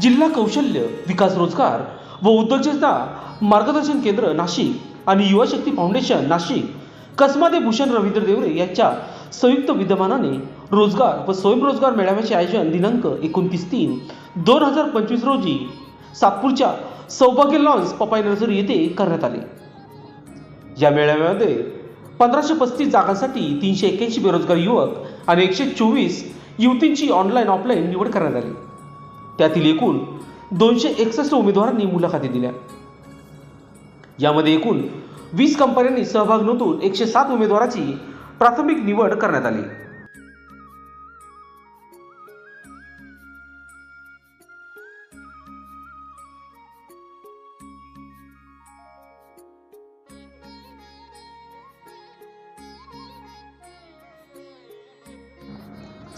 जिल्हा कौशल्य विकास रोजगार व उद्योजकता मार्गदर्शन केंद्र नाशिक आणि युवा शक्ती फाउंडेशन नाशिक. कसमादे भूषण रवींद्र देवरे यांच्या संयुक्त विद्यमानाने रोजगार व स्वयंरोजगार मेळाव्याचे आयोजन दिनांक एकोणतीस तीन दोन हजार पंचवीस रोजी सातपूरच्या सौभाग्य लॉन्स पपाई नर्सरी येथे करण्यात आले. या मेळाव्यामध्ये पंधराशे पस्तीस जागांसाठी तीनशे एक्क्याऐंशी बेरोजगार युवक आणि एकशे चोवीस युवतींची ऑनलाईन ऑफलाईन निवड करण्यात आली. त्यातील एकूण दोनशे एकसष्ट उमेदवारांनी मुलाखती दिल्या. यामध्ये एकूण वीस कंपन्यांनी सहभाग नोंदवून एकशे सात उमेदवाराची प्राथमिक निवड करण्यात आली.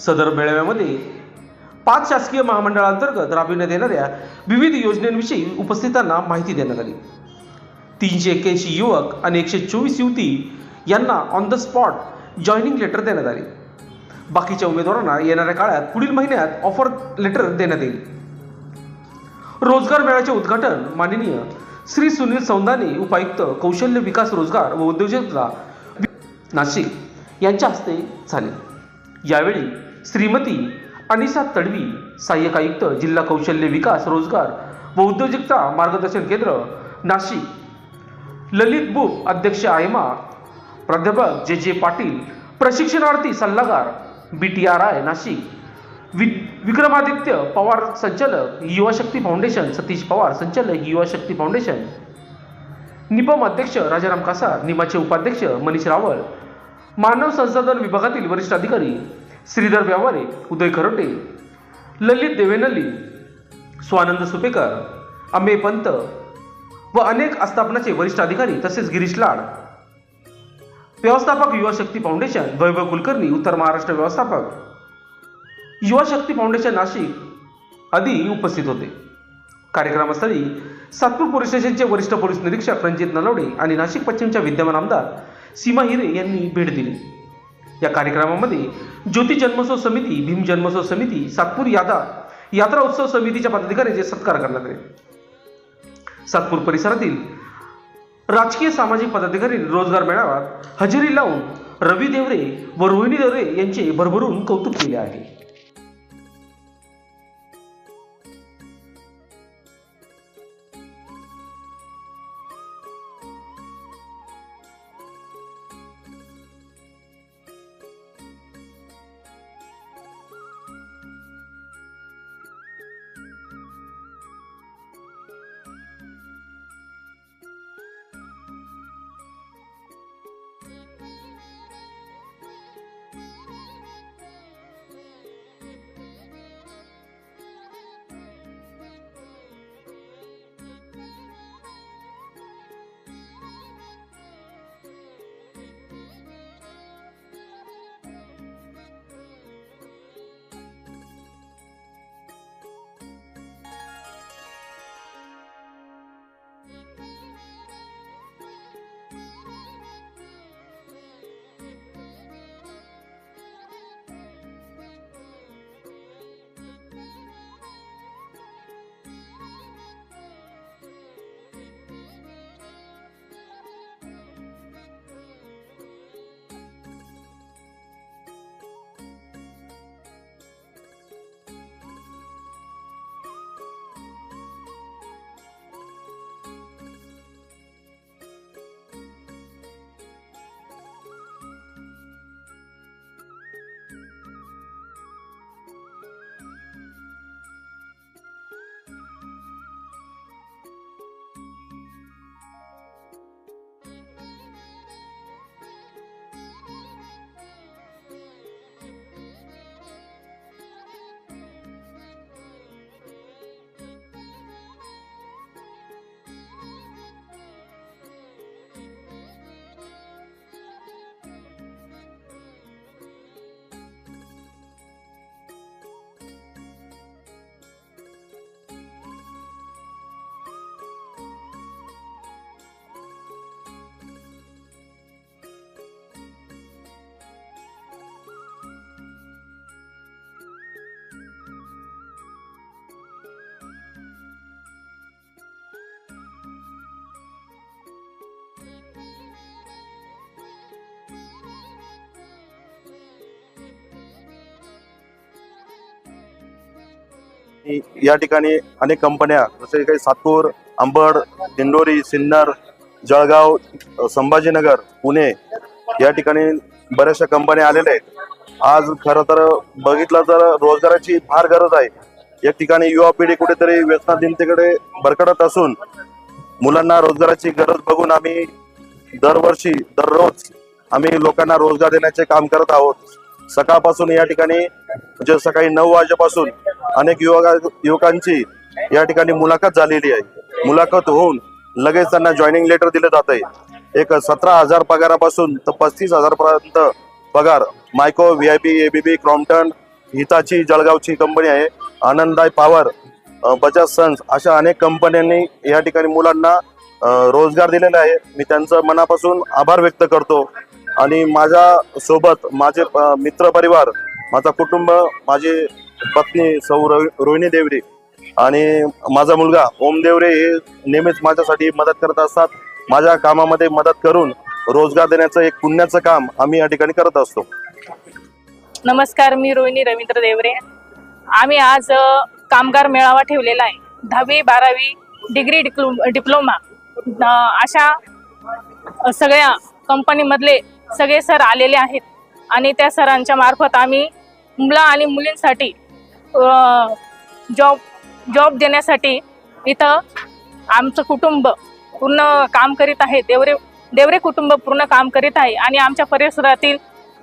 सदर मेळाव्यामध्ये पाच शासकीय महामंडळांतर्गत राबविण्यात येणाऱ्या विविध योजनांविषयी उपस्थितांना माहिती देण्यात आली. तीनशे एक्क्याऐंशी युवक आणि एकशे चोवीस युवती यांना on the spot joining letter देण्यात आले. बाकीच्या उमेदवारांना येणाऱ्या काळात पुढील महिन्यात ऑफर लेटर देण्यात येईल. रोजगार मेळ्याचे उद्घाटन माननीय श्री सुनील सौंदाने उपायुक्त कौशल्य विकास रोजगार व उद्योजकता नाशिक यांच्या हस्ते झाले. यावेळी श्रीमती अनिसा तडवी सहाय्यक आयुक्त जिल्हा कौशल्य विकास रोजगार व उद्योजकता मार्गदर्शन केंद्र नाशिक. ललित बुक अध्यक्ष आयमा प्राध्यापक जे जे पाटील प्रशिक्षणार्थी सल्लागार B T R I Nashik. वि विक्रमादित्य पवार संचालक युवा शक्ती फाउंडेशन सतीश पवार संचालक युवा शक्ती फाउंडेशन. निपम अध्यक्ष राजाराम कासार निमाचे उपाध्यक्ष मनीष रावळ मानव संसाधन विभागातील वरिष्ठ अधिकारी श्रीधर व्यवहारे उदय खरोटे ललित देवेनल्ली स्वानंद सुपेकर अमे पंत व अनेक आस्थापनाचे वरिष्ठ अधिकारी तसेच गिरीश लाड. व्यवस्थापक युवा शक्ती फाउंडेशन वैभव कुलकर्णी उत्तर महाराष्ट्र व्यवस्थापक. युवा शक्ती फाउंडेशन नाशिक आदी उपस्थित होते. कार्यक्रमस्थळी सातपूर पोलीस स्टेशनचे वरिष्ठ पोलीस निरीक्षक रणजित नलवडे आणि नाशिक पश्चिमच्या विद्यमान आमदार सीमा हिरे यांनी भेट दिली. या कार्यक्रमामध्ये ज्योती जन्मोत्सव समिती भीम जन्मोत्सव समिती सातपूर यादा यात्रा उत्सव समितीच्या पदाधिकाऱ्यांचे सत्कार करण्यात आले. सातपूर परिसरातील राजकीय सामाजिक पदाधिकारी रोजगार मेळाव्यात हजेरी लावून रवी देवरे व रोहिणी देवरे यांचे भरभरून कौतुक केले आहे. या ठिकाणी अनेक कंपन्या जसे काही सातपूर अंबड दिंडोरी सिन्नर जळगाव संभाजीनगर पुणे या ठिकाणी बऱ्याचशा कंपन्या आलेल्या आहेत. आज खरं तर बघितलं तर रोजगाराची फार गरज आहे. एक ठिकाणी युवा पिढी कुठेतरी व्यसनाधीनतेकडे भरकटत असून मुलांना रोजगाराची गरज बघून आम्ही दरवर्षी दररोज आम्ही लोकांना रोजगार देण्याचे काम करत आहोत. सकाळपासून या ठिकाणी म्हणजे सकाळी नऊ वाजेपासून अनेक युवका युवकांची या ठिकाणी मुलाखत झालेली आहे. मुलाखत होऊन लगेच त्यांना जॉईनिंग लेटर दिलं जात आहे एक सतरा हजार पगारापासून तर पस्तीस हजारपर्यंत पगार. Mico V I P ABB Crompton Hitachi जळगावची कंपनी आहे. आनंदाय पॉवर बजाज सन्स अशा अनेक कंपन्यांनी या ठिकाणी मुलांना रोजगार दिलेला आहे. मी त्यांचं मनापासून आभार व्यक्त करतो. आणि माझ्या सोबत माझे मित्र परिवार माझा कुटुंब माझी पत्नी सौ रोहिणी देवरे आणि माझा मुलगा ओम देवरे हे नेहमीच माझ्यासाठी मदत करत असतात. माझ्या कामामध्ये मदत करून रोजगार देण्याचं एक पुण्याचं काम आम्ही या ठिकाणी करत असतो. नमस्कार मी रोहिणी रवींद्र देवरे. आम्ही आज कामगार मेळावा ठेवलेला आहे. दहावी बारावी डिग्री डिप्लो डिप्लोमा. अशा सगळ्या कंपनीमधले सगळे सर आलेले आहेत. आणि त्या सरांच्या मार्फत आम्ही मुलं आणि मुलींसाठी जॉब जॉब देण्यासाठी इथं आमचं कुटुंब पूर्ण काम करीत आहे. देवरे देवरे कुटुंब पूर्ण काम करीत आहे. आणि आमच्या परिसरातील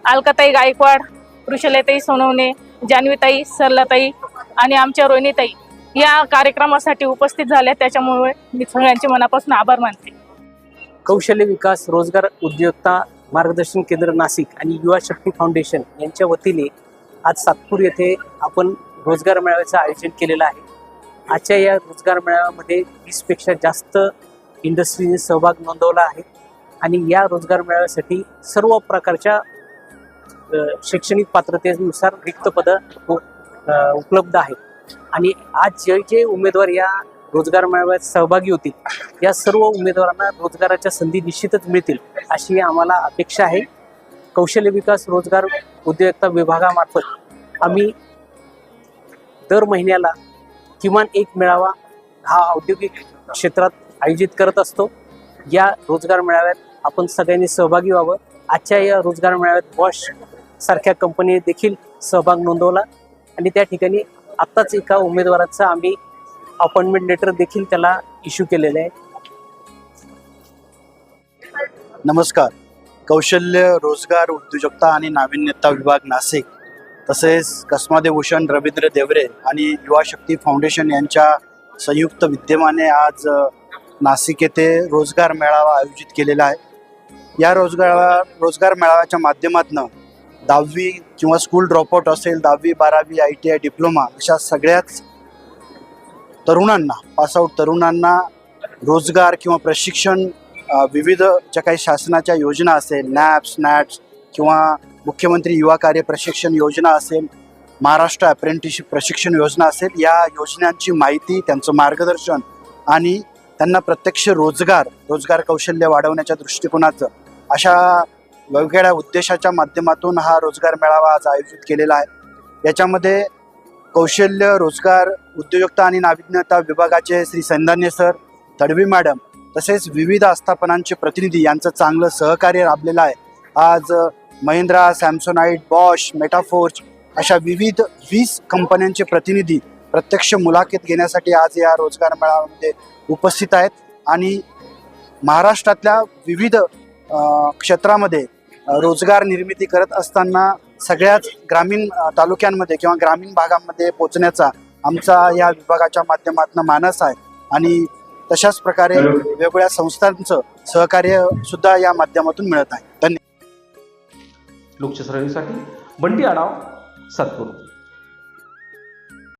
अलकाताई गायकवाड वृषलताई सोनवणे जान्हवीताई सरलाताई आणि आमच्या रोहिणीताई या कार्यक्रमासाठी उपस्थित झाल्या. त्याच्यामुळे मी सगळ्यांचे मनापासून आभार मानते. कौशल्य विकास रोजगार उद्योजकता मार्गदर्शन केंद्र नाशिक आणि युवा शक्ती फाउंडेशन यांच्या वतीने आज सातपूर येथे आपण रोजगार मेळाव्याचं आयोजन केलेलं आहे. आजच्या या रोजगार मेळाव्यामध्ये वीसपेक्षा जास्त इंडस्ट्रीने सहभाग नोंदवला आहे आणि या रोजगार मेळाव्यासाठी सर्व प्रकारच्या शैक्षणिक पात्रतेनुसार रिक्त पदं उपलब्ध आहेत. आणि आज जे जे उमेदवार या रोजगार मेळाव्यात सहभागी होतील. या सर्व उमेदवारांना रोजगाराच्या संधी निश्चितच मिळतील अशी आम्हाला अपेक्षा आहे. कौशल्य विकास रोजगार उद्योजकता विभागामार्फत आम्ही दर महिन्याला किमान एक मेळावा हा औद्योगिक क्षेत्रात आयोजित करत असतो. या रोजगार मेळाव्यात आपण सगळ्यांनी सहभागी व्हावं. आजच्या या रोजगार मेळाव्यात बॉश सारख्या कंपनीने देखील सहभाग नोंदवला. आणि त्या ठिकाणी आत्ताच एका उमेदवाराचं आम्ही अपॉइंटमेंट लेटर देखील त्याला इश्यू केलेलं आहे. नमस्कार. कौशल्य रोजगार उद्योजकता आणि नाविन्यता विभाग नाशिक तसेच कसमादे भूषण रवींद्र देवरे आणि युवा शक्ती फाउंडेशन यांच्या संयुक्त विद्यमाने आज नाशिक येथे रोजगार मेळावा आयोजित केलेला आहे. या रोजगार रोजगार मेळाव्याच्या माध्यमातून दहावी किंवा स्कूल ड्रॉपआउट असेल दहावी बारावी आय टी आय डिप्लोमा अशा सगळ्याच तरुणांना पासआउट तरुणांना रोजगार किंवा प्रशिक्षण विविध ज्या काही शासनाच्या योजना असेल नॅप्स नॅट्स किंवा मुख्यमंत्री युवा कार्य प्रशिक्षण योजना असेल महाराष्ट्र अप्रेंटिसशिप प्रशिक्षण योजना असेल या योजनांची माहिती त्यांचं मार्गदर्शन आणि त्यांना प्रत्यक्ष रोजगार रोजगार कौशल्य वाढवण्याच्या दृष्टिकोनाचं अशा वेगवेगळ्या उद्देशाच्या माध्यमातून हा रोजगार मेळावा आज आयोजित केलेला आहे. याच्यामध्ये कौशल्य रोजगार उद्योजकता आणि नाविन्यता विभागाचे श्री सैंदान्य सर तडवी मॅडम तसेच विविध आस्थापनांचे प्रतिनिधी यांचं चांगलं सहकार्य लाभलेलं आहे. आज महिंद्रा सॅमसोनाईट बॉश मेटाफोर्च अशा विविध वीस कंपन्यांचे प्रतिनिधी प्रत्यक्ष मुलाखत घेण्यासाठी आज या रोजगार मेळाव्यामध्ये उपस्थित आहेत आणि महाराष्ट्रातल्या विविध क्षेत्रामध्ये रोजगार निर्मिती करत असताना सगळ्याच ग्रामीण तालुक्यांमध्ये किंवा ग्रामीण भागामध्ये पोचण्याचा आमचा या विभागाच्या माध्यमातून मानस आहे. आणि तशाच प्रकारे वेगवेगळ्या संस्थांचं सहकार्य सुद्धा या माध्यमातून मिळत आहे. धन्यवाद लोकशाही बंटी आढाव सातपूर